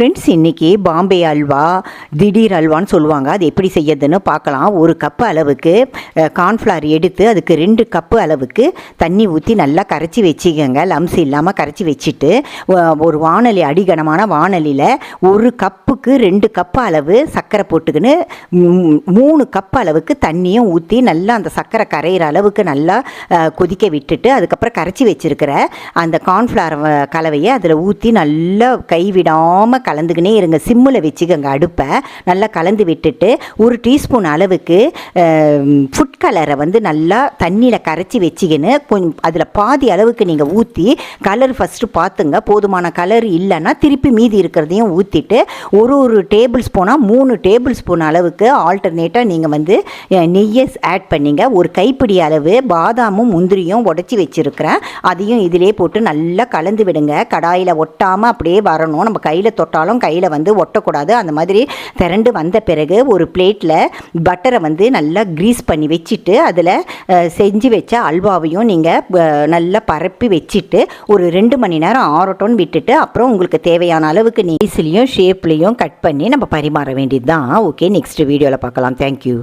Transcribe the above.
Friends இன்றைக்கி பாம்பே அல்வா திடீர் அல்வான்னு சொல்லுவாங்க. அது எப்படி செய்யறதுன்னு பார்க்கலாம். ஒரு கப்பு அளவுக்கு கார்ன்ஃப்ளவர் எடுத்து அதுக்கு ரெண்டு கப்பு அளவுக்கு தண்ணி ஊற்றி நல்லா கரைச்சி வச்சுக்கோங்க. லம்ஸ் இல்லாமல் கரைச்சி வச்சுட்டு ஒரு வானொலி அடிகனமான வானொலியில் ஒரு கப்புக்கு ரெண்டு கப்பு அளவு சர்க்கரை போட்டுக்கின்னு மூணு கப் அளவுக்கு தண்ணியும் ஊற்றி நல்லா அந்த சர்க்கரை கரையிற அளவுக்கு நல்லா கொதிக்க விட்டுட்டு அதுக்கப்புறம் கரைச்சி வச்சிருக்கிற அந்த கார்ன்ஃப்ளவர் கலவையை அதில் ஊற்றி நல்லா கைவிடாமல் கலந்துக்கினே இருங்க. சிம்மில் வச்சுக்கோங்க அடுப்பை. நல்லா கலந்து விட்டுட்டு ஒரு டீஸ்பூன் அளவுக்கு ஃபுட் கலரை வந்து நல்லா தண்ணியில் கரைச்சி வச்சுக்கின்னு கொஞ்சம் அதில் பாதி அளவுக்கு நீங்கள் ஊற்றி கலர் ஃபஸ்ட்டு பார்த்துங்க போதுமான கலர் இல்லைன்னா திருப்பி மீதி இருக்கிறதையும் ஊற்றிட்டு ஒரு ஒரு டேபிள் ஸ்பூனாக மூணு டேபிள் ஸ்பூன் அளவுக்கு ஆல்டர்னேட்டாக நீங்கள் வந்து நெய்யஸ் நெய்யை ஆட் பண்ணிங்க. ஒரு கைப்பிடி அளவு பாதாமும் முந்திரியும் உடச்சி வச்சுருக்கிறேன். அதையும் இதிலே போட்டு நல்லா கலந்து விடுங்க. கடாயில் ஒட்டாமல் அப்படியே வரணும். நம்ம கையில் போட்டாலும் கையில் வந்து ஒட்டக்கூடாது. அந்த மாதிரி திரண்டு வந்த பிறகு ஒரு பிளேட்டில் பட்டரை வந்து நல்லா க்ரீஸ் பண்ணி வச்சுட்டு அதில் செஞ்சு வச்ச அல்வாவையும் நீங்கள் நல்லா பரப்பி வச்சுட்டு ஒரு ரெண்டு மணி நேரம் ஆரோட்டோன்னு விட்டுட்டு அப்புறம் உங்களுக்கு தேவையான அளவுக்கு நெய்ஸ்லேயும் ஷேப்லேயும் கட் பண்ணி நம்ம பரிமாற வேண்டியது தான் ஓகே நெக்ஸ்ட் வீடியோவில் பார்க்கலாம். தேங்க்யூ